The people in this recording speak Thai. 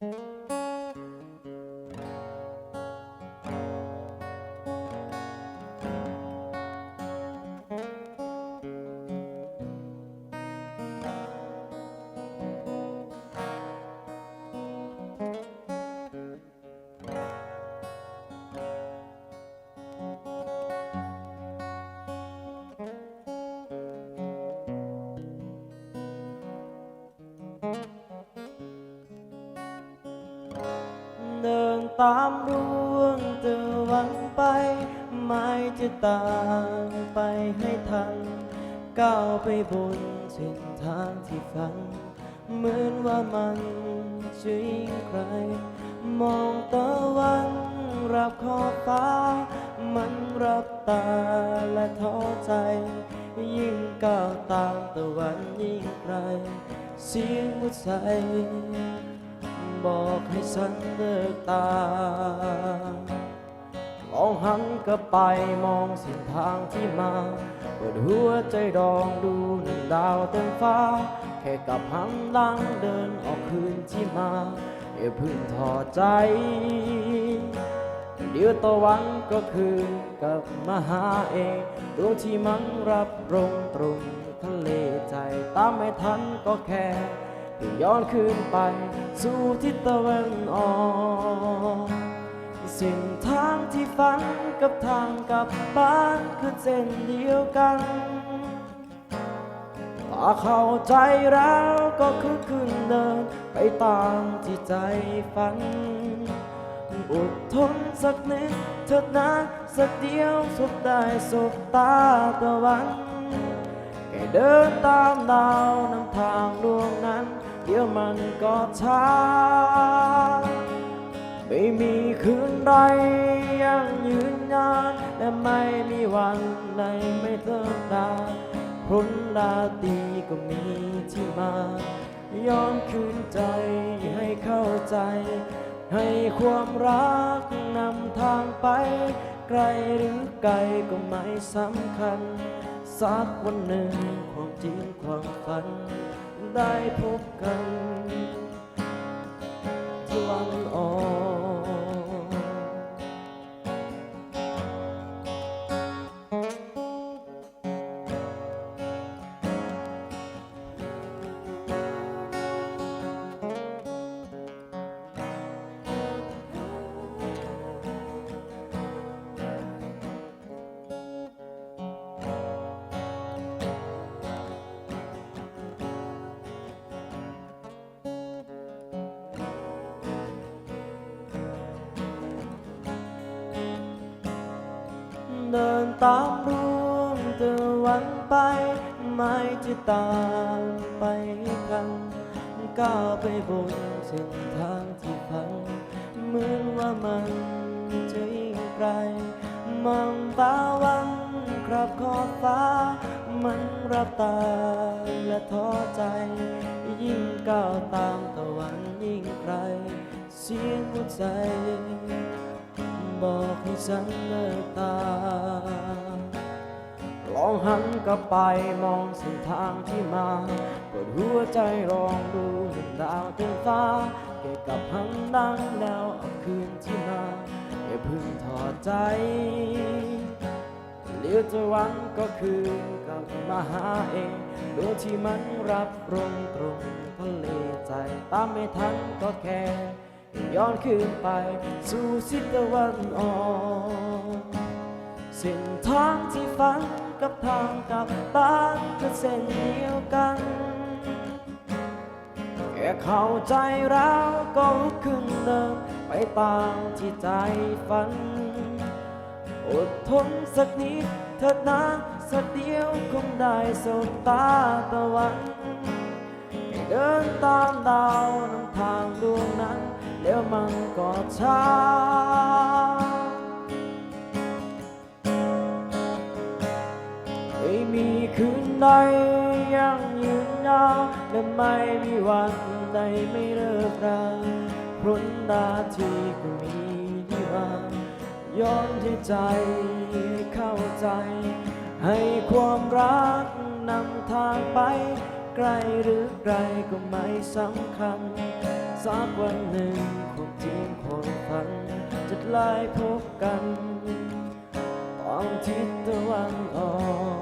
เตามดวงตะวันไป ไม่จะตามไปให้ทันก้าวไปบนเส้นทางที่ฝัน เหมือนว่ามันจะยิ่งไกลมองตะวันรับขอบฟ้า มันรับตาและท้อใจ ยิ่งก้าวตามตะวันยิ่งไกลเสียงหัวใจ บอกให้ฉันเลิกตามลองหันกลับไปมองเส้นทางที่มา เปิดหัวใจดองดูหนึ่งดาวเต็มฟ้า แค่กลับหันหลังเดินออกคืนที่มาอย่าพึ่งถอใจ เดี๋ยวตะวันก็คืนกลับมาหาเองดวงที่มันรับรงตรงทะเลใจตามไม่ทันก็แค่ เพียงย้อนคืนไปสู่ทิศตะวันออกเส้นทางที่ฝันกับทางกลับบ้านคือเส้นเดียวกันถ้าเข้าใจแล้วก็คือขึ้นเดินไปตามที่ใจฝัน อดทนสักนิดเถิดนะสักเดียวสบได้สบตาตะวันแค่เดินตามดาวนำทางดวงนั้น เดี๋ยวมันก็ช้าไม่มีคืนใดยังยืนนานและไม่มีวันใดไม่เลิกดาพรุนดาตรีก็มีที่มาย้อนคืนใจให้เข้าใจ ให้ความรักนำทางไปไกลหรือไกลก็ไม่สำคัญ สักวันหนึ่งความจริงความฝัน ได้พบกัน ตามดวงตะวันไป ไม่จะตามไปกันก้าวไปบนเส้นทางที่พันเหมือนว่ามันจะยิ่งไกลมองตาวันครับขอบฟ้า มันรับตาและท้อใจ ยิ่งก้าวตามตะวันยิ่งไกลเสียงหัวใจ บอกให้ฉันเลิกตา ลองหันกลับไปมองเส้นทางที่มาเปิดหัวใจลองดูเห็นดาวเต็มฟ้าเก็บกับหันดังแล้วเอาคืนที่มาอย่าพึ่งถอดใจเหลี้ยวจะวันก็คืนกลับมาหาเองดวงที่มันรับรงตรงทะเลใจตามไม่ทันก็แค่ ย้อนคืนไปสู่ทิศตะวันออกเส้นทางที่ฝันกับทางกลับบ้านก็เส้นเดียวกันแค่เข้าใจแล้วก็ลุกขึ้นเดินไปตามที่ใจฝัน อดทนสักนิดเถิดนะสักเดียวคงได้สบตาตะวัน เดินตามดาวนำทางดวงนั้นแล้วมันก็ช้าไม่มีคืนใดยังยืนยาวและไม่มีวันใดไม่เลิกราพรุนดาทีก็มีที่ว่าย้อนที่ใจให้เข้าใจ ให้ความรักนำทางไป ใกล้หรือไกลก็ไม่สำคัญ สักวันหนึ่งคนจริงคนฝันจะไล่พบกัน ตอนทิศตะวันออก